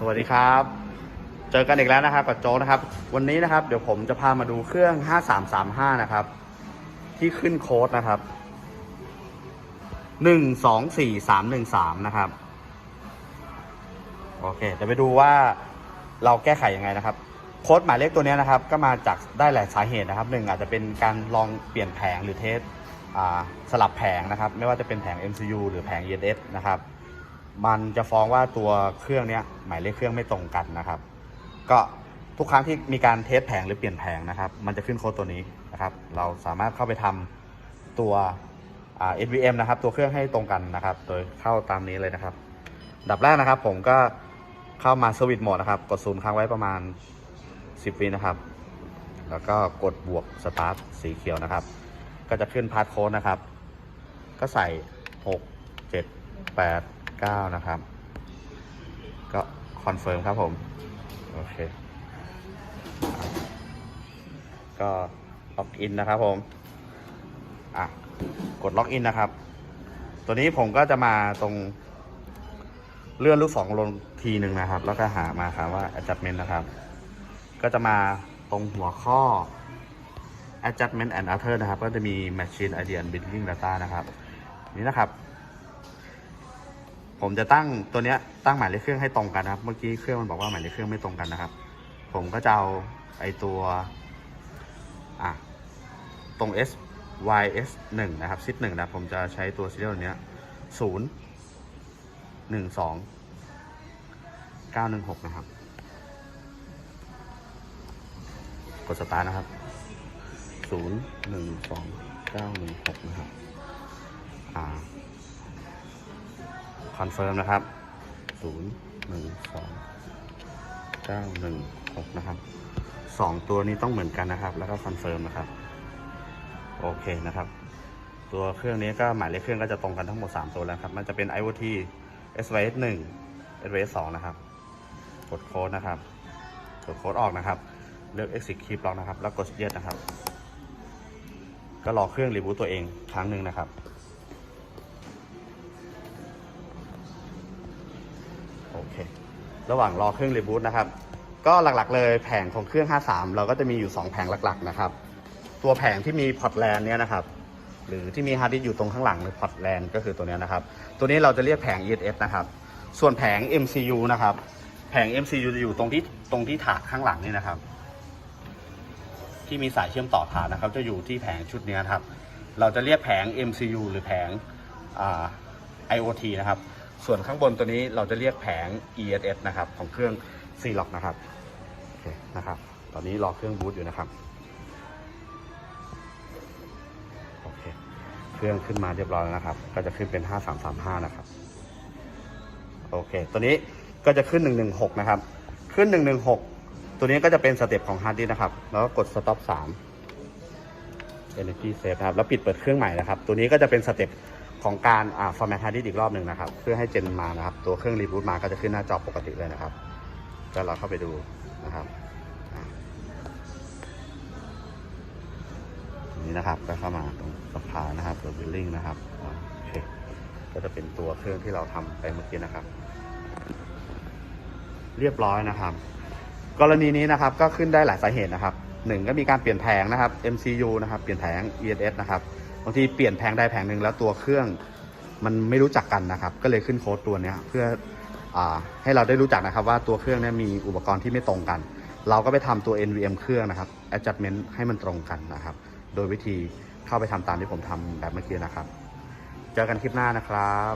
สวัสดีครับ เจอกันอีกแล้วนะครับกับโจกนะครับ วันนี้นะครับ เดี๋ยวผมจะพามาดูเครื่อง 5335 นะครับ ที่ขึ้นโค้ดนะครับ 124313 นะครับ โอเค เดี๋ยวไปดูว่าเราแก้ไขยังไงนะครับ โค้ดหมายเลขตัวนี้นะครับ ก็มาจากได้หลายสาเหตุนะครับหนึ่งอาจจะเป็นการลองเปลี่ยนแผงหรือเทสสลับแผงนะครับ ไม่ว่าจะเป็นแผง MCU หรือแผง ESS นะครับ มันจะฟ้องว่าตัวเครื่องเนี้ยหมายเลขเครื่องไม่ตรงกันนะครับ ก็ทุกครั้งที่มีการเทสแผงหรือเปลี่ยนแผงนะครับ มันจะขึ้นโค้ดตัวนี้นะครับ เราสามารถเข้าไปทำตัวอ่า NVM นะครับตัวเครื่องให้ตรงกันนะครับ โดยเข้าตามนี้เลยนะครับ ดับแรกนะครับ ผมก็เข้ามาสวิตช์โหมดนะครับ กดศูนย์ค้างไว้ประมาณ 10วินะครับ แล้วก็กดบวกสตาร์ทสีเขียวนะครับ ก็จะขึ้นพาสโค้ดนะครับ ก็ใส่ 6 7 8 9 นะครับ ก็คอนเฟิร์มครับผม โอเค ก็ล็อกอินนะครับผม อะ กดล็อกอินนะครับ ตัวนี้ผมก็จะมาตรง เลื่อนลูกศรลงทีหนึ่งนะครับ แล้วก็หามาครับว่า adjustment นะครับ ก็จะมาตรงหัวข้อ adjustment and other นะครับ ก็จะมี machine ID and billing data นะครับ นี่นะครับ ผมจะตั้งตัวเนี้ยตั้งหมายเลขเครื่องให้ตรงกันนะครับ เมื่อกี้เครื่องมันบอกว่าหมายเลขเครื่องไม่ตรงกันนะครับ ผมก็จะเอาไอตัวอะตรง S Y S 1นะครับซิดหนึ่งนะผมจะใช้ตัวซีเรียลเนี้ยศูนย์หนึ่งสองเก้าหนึ่งหกนะครับ กดสตาร์นะครับศูนย์หนึ่งสองเก้าหนึ่งหกนะครับอ่า คอนเฟิร์มนะครับ 0 1 2 9 1 6 นะครับ 2 ตัวนี้ต้องเหมือนกันนะครับ แล้วก็คอนเฟิร์มนะครับ โอเคนะครับ ตัวเครื่องนี้ก็หมายเลขเครื่องก็จะตรงกันทั้งหมด 3 ตัวแล้วครับ มันจะเป็น IoT SYS 1 SYS 2นะครับ กดโค้ดนะครับ กดโค้ดออกนะครับ เลือก exit key block นะครับ แล้วกด yes นะครับ ก็รอเครื่องรีบูตตัวเองครั้งหนึ่งนะครับ ระหว่างรอเครื่องรีบูตนะครับ ก็หลักๆเลยแผงของเครื่อง 53 เราก็จะมีอยู่ 2 แผงหลัก ๆ นะครับ ตัวแผงที่มีพอร์ตแลนเนี่ยนะครับ หรือที่มีฮาร์ดดิสก์อยู่ตรงข้างหลังในพอร์ตแลนก็คือตัวนี้นะครับ ตัวนี้เราจะเรียกแผง ESS นะครับ ส่วนแผง MCU นะครับ แผง MCU จะอยู่ตรงที่ตรงที่ถาดข้างหลังนี่นะครับ ที่มีสายเชื่อมต่อถาดนะครับ จะอยู่ที่แผงชุดนี้ครับ เราจะเรียกแผง MCU หรือแผงอ IoT นะครับ ส่วนข้างบนตัวนี้เราจะเรียกแผง ESS นะครับของเครื่อง c l o c k นะครับโอเคนะครับตอนนี้รอเครื่องบูตอยู่นะครับโอเคเครื่องขึ้นมาเรียบร้อยแล้วนะครับ ก็จะขึ้นเป็น 5335 นะครับโอเค ตัวนี้ก็จะขึ้น 116 นะครับ ขึ้น 116 ตัวนี้ก็จะเป็นสเต็ปของฮาร์ดดิสก์นะครับ แล้วก็กด stop 3 energy save นะครับ แล้วปิดเปิดเครื่องใหม่นะครับ ตัวนี้ก็จะเป็นสเต็ป ของการอ่า format hard disk อีกรอบหนึ่งนะครับ เพื่อให้เจนมานะครับ ตัวเครื่องรีบูตมาก็จะขึ้นหน้าจอปกติเลยนะครับก็เราเข้าไปดูนะครับนี้นะครับก็เข้ามาตรงสภานะครับตัว billing นะครับโอเคก็จะเป็นตัวเครื่องที่เราทำไปเมื่อกี้นะครับ เรียบร้อยนะครับ กรณีนี้นะครับก็ขึ้นได้หลายสาเหตุนะครับหนึ่งก็มีการเปลี่ยนแผงนะครับ MCU นะครับ เปลี่ยนแผง ESS นะครับ บางทีเปลี่ยนแผงใดแผงหนึ่งแล้วตัวเครื่องมันไม่รู้จักกันนะครับ ก็เลยขึ้นโค้ดตัวนี้เพื่ออให้เราได้รู้จักนะครับว่าตัวเครื่องนี้มีอุปกรณ์ที่ไม่ตรงกัน เราก็ไปทำตัว NVM เครื่องนะครับ adjustment ให้มันตรงกันนะครับ โดยวิธีเข้าไปทำตามที่ผมทำแบบเมื่อกี้นะครับ เจอกันคลิปหน้านะครับ